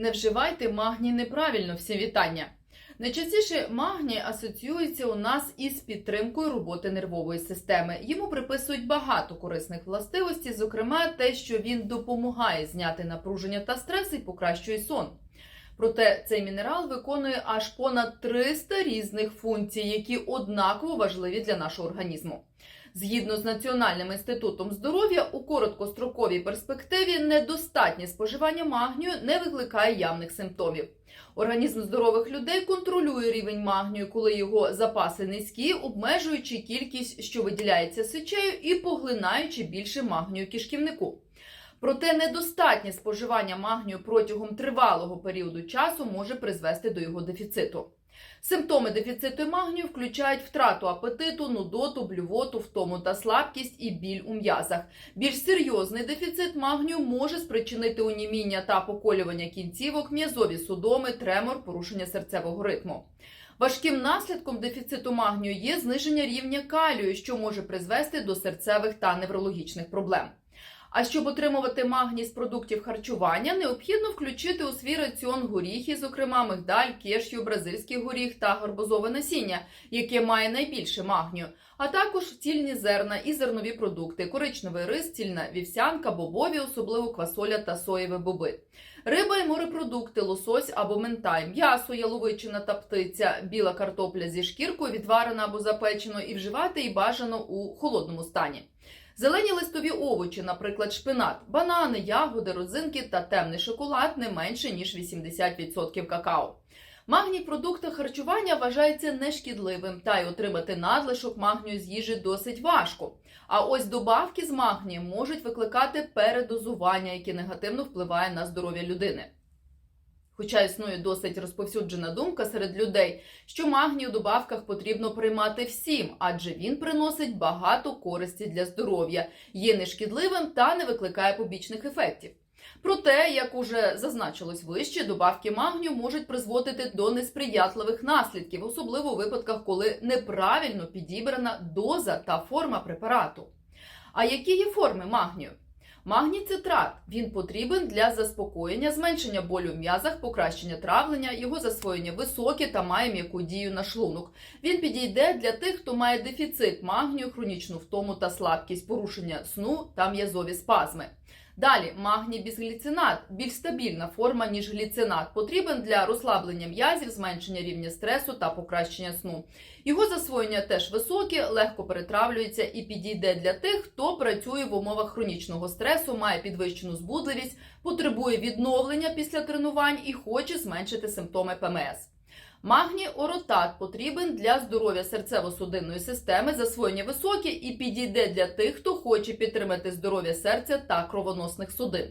Не вживайте магній неправильно всі вітання. Найчастіше магній асоціюється у нас із підтримкою роботи нервової системи. Йому приписують багато корисних властивостей, зокрема те, що він допомагає зняти напруження та стрес і покращує сон. Проте цей мінерал виконує аж понад 300 різних функцій, які однаково важливі для нашого організму. Згідно з Національним інститутом здоров'я, у короткостроковій перспективі недостатнє споживання магнію не викликає явних симптомів. Організм здорових людей контролює рівень магнію, коли його запаси низькі, обмежуючи кількість, що виділяється сечею, і поглинаючи більше магнію кишківнику. Проте недостатнє споживання магнію протягом тривалого періоду часу може призвести до його дефіциту. Симптоми дефіциту магнію включають втрату апетиту, нудоту, блювоту, втому та слабкість і біль у м'язах. Більш серйозний дефіцит магнію може спричинити уніміння та поколювання кінцівок, м'язові судоми, тремор, порушення серцевого ритму. Важким наслідком дефіциту магнію є зниження рівня калію, що може призвести до серцевих та неврологічних проблем. А щоб отримувати магній з продуктів харчування, необхідно включити у свій раціон горіхи, зокрема мигдаль, кешю, бразильський горіх та гарбузове насіння, яке має найбільше магнію, а також цільні зерна і зернові продукти, коричневий рис, цільна вівсянка, бобові, особливо квасоля та соєві боби. Риба і морепродукти, лосось або ментай, м'ясо, яловичина та птиця, біла картопля зі шкіркою, відварена або запечено, і вживати і бажано у холодному стані. Зелені листові овочі, наприклад, шпинат, банани, ягоди, родзинки та темний шоколад не менше ніж 80% какао. Магній в продуктах харчування вважається нешкідливим, та й отримати надлишок магнію з їжі досить важко. А ось добавки з магнієм можуть викликати передозування, яке негативно впливає на здоров'я людини. Хоча існує досить розповсюджена думка серед людей, що магній у добавках потрібно приймати всім, адже він приносить багато користі для здоров'я, є нешкідливим та не викликає побічних ефектів. Проте, як уже зазначилось вище, добавки магнію можуть призводити до несприятливих наслідків, особливо у випадках, коли неправильно підібрана доза та форма препарату. А які є форми магнію? Магній цитрат він потрібен для заспокоєння, зменшення болю в м'язах, покращення травлення, його засвоєння високе та має м'яку дію на шлунок. Він підійде для тих, хто має дефіцит магнію, хронічну втому та слабкість, порушення сну та м'язові спазми. Далі магній бізгліцинат більш стабільна форма, ніж гліцинат, потрібен для розслаблення м'язів, зменшення рівня стресу та покращення сну. Його засвоєння теж високе, легко перетравлюється і підійде для тих, хто працює в умовах хронічного стресу, має підвищену збудливість, потребує відновлення після тренувань і хоче зменшити симптоми ПМС. Магній оротат потрібен для здоров'я серцево-судинної системи, засвоєння високе і підійде для тих, хто хоче підтримати здоров'я серця та кровоносних судин.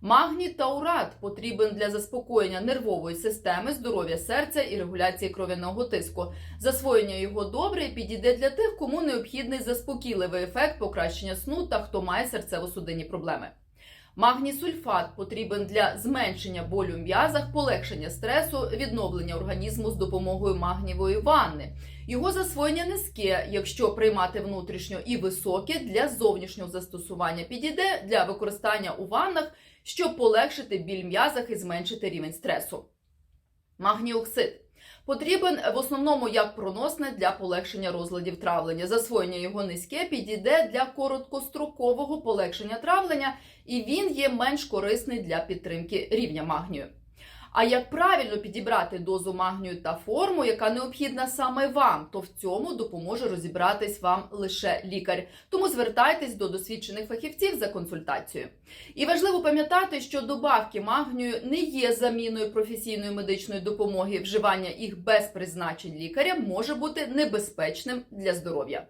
Магній таурат потрібен для заспокоєння нервової системи, здоров'я серця і регуляції кров'яного тиску. Засвоєння його добре і підійде для тих, кому необхідний заспокійливий ефект покращення сну та хто має серцево-судинні проблеми. Магній сульфат потрібен для зменшення болю в м'язах, полегшення стресу, відновлення організму з допомогою магнієвої ванни. Його засвоєння низьке, якщо приймати внутрішньо і високе для зовнішнього застосування підійде для використання у ваннах, щоб полегшити біль в м'язах і зменшити рівень стресу. Магніоксид потрібен в основному як проносне для полегшення розладів травлення. Засвоєння його низьке підійде для короткострокового полегшення травлення, і він є менш корисний для підтримки рівня магнію. А як правильно підібрати дозу магнію та форму, яка необхідна саме вам, то в цьому допоможе розібратись вам лише лікар. Тому звертайтесь до досвідчених фахівців за консультацією. І важливо пам'ятати, що добавки магнію не є заміною професійної медичної допомоги. Вживання їх без призначень лікаря може бути небезпечним для здоров'я.